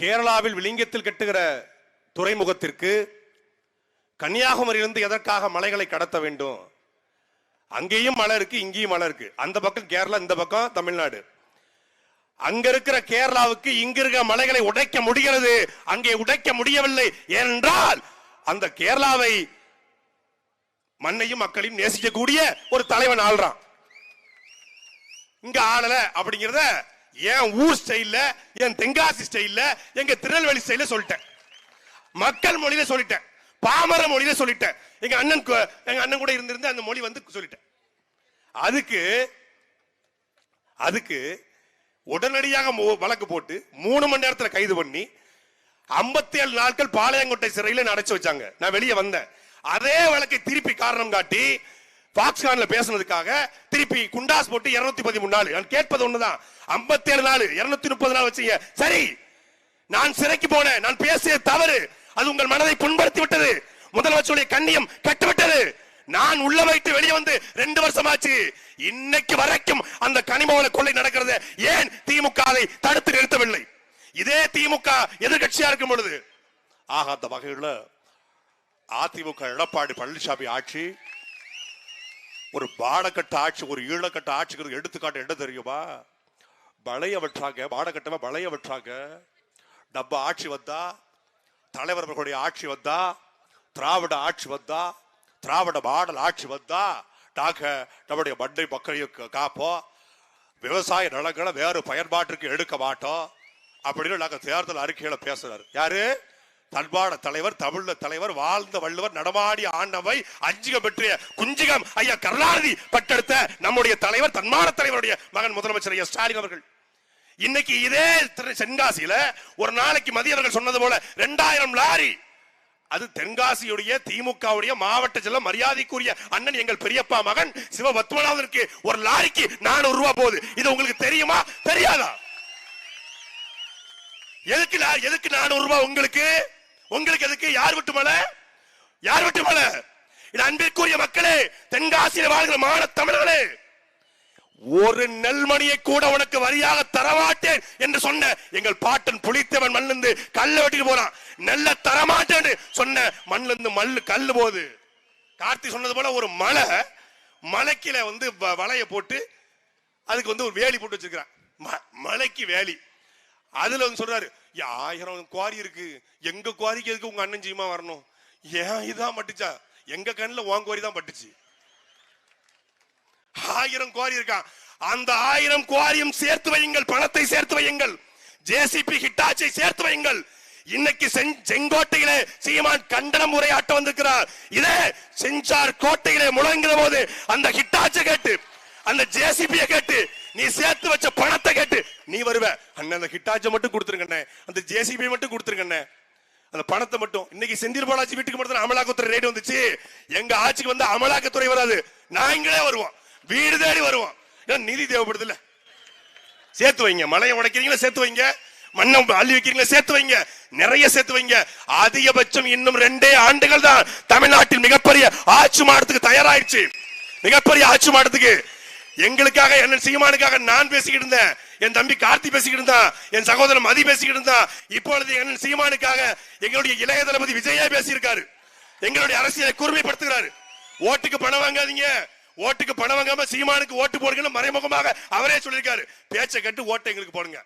கேரளாவில் விளிங்கத்தில் கட்டுகிற துறைமுகத்திற்கு கன்னியாகுமரியிலிருந்து எதற்காக மலைகளை கடத்த வேண்டும்? அங்கேயும் மலை இருக்கு இங்கேயும் மலை இருக்கு. அந்த பக்கம் கேரளா இந்த பக்கம் தமிழ்நாடு. அங்க இருக்கிற கேரளாவுக்கு இங்க இருக்கிற மலைகளை உடைக்க முடிகிறது. அங்கே உடைக்க முடியவில்லை. ஏனென்றால் அந்த கேரளாவை மண்ணையும் மக்களையும் நேசிக்கக்கூடிய ஒரு தலைவன் ஆள்றான். இங்க ஆளல அப்படிங்கிறத என் ஊர் ஸ்டைல்ல என் தென்காசி ஸ்டைல்ல எங்க திருநெல்வேலி ஸ்டைல்ல சொல்லிட்டேன். மக்கள் மொழியில சொல்லிட்டேன். பாமர மொழியில சொல்லிட்டேன். எங்க அண்ணன் எங்க அண்ணன் கூட இருந்திருந்து அந்த மொழி வந்து சொல்லிட்டேன். அதுக்கு அதுக்கு உடனடியாக வழக்கு போட்டு மூணு மணி நேரத்துல கைது பண்ணி 57 ஏழு நாட்கள் பாளையங்கோட்டை சிறையில அடைச்சு வச்சாங்க. நான் வெளியே வந்தேன். அதே வழக்கை திருப்பி காரணம் காட்டி பாக்ஸ்கான்ல பேசுனதுக்காக திருப்பி குண்டாஸ் போட்டு 213 பதிமூணு நாள். நான் கேட்பது ஒண்ணுதான். 57 ஏழு நாள் 230 முப்பது நாள் வச்சீங்க. சரி நான் சிறைக்கு போனேன். நான் பேசிய தவறு. அது உங்கள் மனதை புண்படுத்தி விட்டது. முதலமைச்சருடைய கண்ணியம் கட்டுவிட்டது. நான் உள்ள வைத்து வெளியே வந்து ரெண்டு வருஷம் ஆச்சு இன்னைக்கு வரைக்கும் அந்த கனிமவள கொள்ளை நடக்கிறது ஏன் திமுக அதை தடுத்து நிறுத்தவில்லை? இதே திமுக எதிர்கட்சியா இருக்கும் பொழுது ஆகாத வகையில் அதிமுக எடப்பாடி பழனிசாமி ஆட்சி ஒரு பாடக்கட்ட ஆட்சி ஒரு ஈழக்கட்ட ஆட்சிக்கு எடுத்துக்காட்டு என்ன தெரியுமா? பழைய வற்றாங்க பாடக்கட்டமா பழைய வற்றாங்க நம்ம ஆட்சி வந்தா தலைவர் அவர்களுடைய ஆட்சி வந்தா திராவிட ஆட்சி வந்தா திராவிட மாடல் ஆட்சி வந்தா நாங்க நம்முடைய மண்ணை மக்களையும் காப்போம். விவசாய நிலங்களை வேறு பயன்பாட்டிற்கு எடுக்க மாட்டோம். அப்படின்னு நாங்கள் தேர்தல் அறிக்கையில பேசுறாரு. யாரு? தன்பாட தலைவர் தமிழ தலைவர் வாழ்ந்த வள்ளுவர் நடமாடி ஆண்டவை அஞ்சுகம் பெற்றிய குஞ்சிகம் ஐயா கருணாநிதி பட்டெடுத்த நம்முடைய தலைவர் தன்மான தலைவருடைய மகன் முதலமைச்சர் ஐயா ஸ்டாலின் அவர்கள். இன்னைக்கு இதே தென்காசியில ஒரு நாளைக்கு மதியவர்கள் சொன்னது போல ரெண்டாயிரம் லாரி. அது தென்காசியுடைய திமுகவுடைய மாவட்ட செல்ல மரியாதைக்குரிய அண்ணன் எங்கள் பெரியப்பா மகன் சிவ பத்மநாதனுக்கு ஒரு லாரிக்கு நானூறு ரூபாய் போகுது. இது உங்களுக்கு தெரியுமா? தெரியாதா? எதுக்கு எதுக்கு நானூறு ரூபாய் உங்களுக்கு? உங்களுக்கு எதுக்கு? யார் விட்டு மலை? யார் விட்டு மலை? இது அன்பிற்குரிய மக்களே தென்காசியில் வாழ்கிற மான தமிழர்களே ஒரு நெல்மணியை கூட உனக்கு வரியாக தரமாட்டேன் என்று சொன்ன எங்கள் பாட்டன் புளித்தவன் மண்ணிருந்து கல்ல வெட்டிட்டு போறான் நெல்ல தரமாட்டேன் சொன்ன மண்ணிலிருந்து மல்லு கல்லு போகுது. கார்த்தி சொன்னது போல ஒரு மலை மலைக்கில வந்து வ- வலைய போட்டு அதுக்கு வந்து ஒரு வேலி போட்டு வச்சிருக்கிறான். ம- மலைக்கு வேலி. அதுல வந்து சொல்றாரு ஆயிரம் குவாரி இருக்கு. எங்க குவாரிக்கு எதுக்கு உங்க அண்ணன் ஜீமா வரணும்? ஏன் இதான் பட்டுச்சா? எங்க கண்ணுல உன் குவாரி தான் பட்டுச்சு. ஆயிரம் குவாரி இருக்கான் அந்த ஆயிரம் குவாரியும் சேர்த்து வையுங்கள். பணத்தை சேர்த்து வையுங்கள். ஜேசிபி ஹிட்டாச்சை சேர்த்து வையுங்கள். இன்னைக்கு செஞ்- செங்கோட்டையிலே சீமான் கண்டனம் உரையாட்ட வந்திருக்கிறார். இதே செஞ்சார் கோட்டையிலே முழங்குற போது அந்த ஹிட்டாச்சை கேட்டு அந்த ஜேசிபியை கேட்டு நீ சேர்த்து வச்ச பணத்தை கேட்டு நீ வருவ. அண்ணன் அந்த ஹிட்டாச்சை மட்டும் கொடுத்துருங்கண்ணே அந்த ஜேசிபி மட்டும் கொடுத்துருங்கண்ணே அந்த பணத்தை மட்டும் இன்னைக்கு செந்தில் பாலாஜி வீட்டுக்கு மட்டும் அமலாக்கத்துறை ரேட் வந்துச்சு. எங்க ஆட்சிக்கு வந்து அமலாக்கத்துறை வராது. நாங்களே வருவோம். வீடு தேடி வருவோம். நிதி தேவைப்படுது இல்ல. சேர்த்து வைங்க. மலையை உடைக்கிறீங்களா சேர்த்து வைங்க. மண்ணை அள்ளி வைக்கிறீங்களா சேர்த்து வைங்க. நிறைய சேர்த்து வைங்க. அதிகபட்சம் இன்னும் ரெண்டே ஆண்டுகள் தான் தமிழ்நாட்டில் மிகப்பெரிய ஆட்சி மாடத்துக்கு தயாராயிடுச்சு. மிகப்பெரிய ஆட்சி மாடத்துக்கு எங்களுக்காக என்ன சீமானுக்காக நான் பேசிக்கிட்டு இருந்தேன். என் தம்பி கார்த்தி பேசிக்கிட்டு இருந்தான். என் சகோதரன் மதி பேசிக்கிட்டு இருந்தான். இப்பொழுது என்ன சீமானுக்காக எங்களுடைய இளைய தளபதி விஜயா பேசியிருக்காரு. எங்களுடைய அரசியலை கூர்மைப்படுத்துகிறாரு ஓட்டுக்கு பணம் வாங்காதீங்க. ஓட்டுக்கு பணம் வாங்காம சீமானுக்கு ஓட்டு போடுங்கன்னு மறைமுகமாக அவரே சொல்லியிருக்காரு. பேச்சை கட்டு ஓட்டை எங்களுக்கு போடுங்க.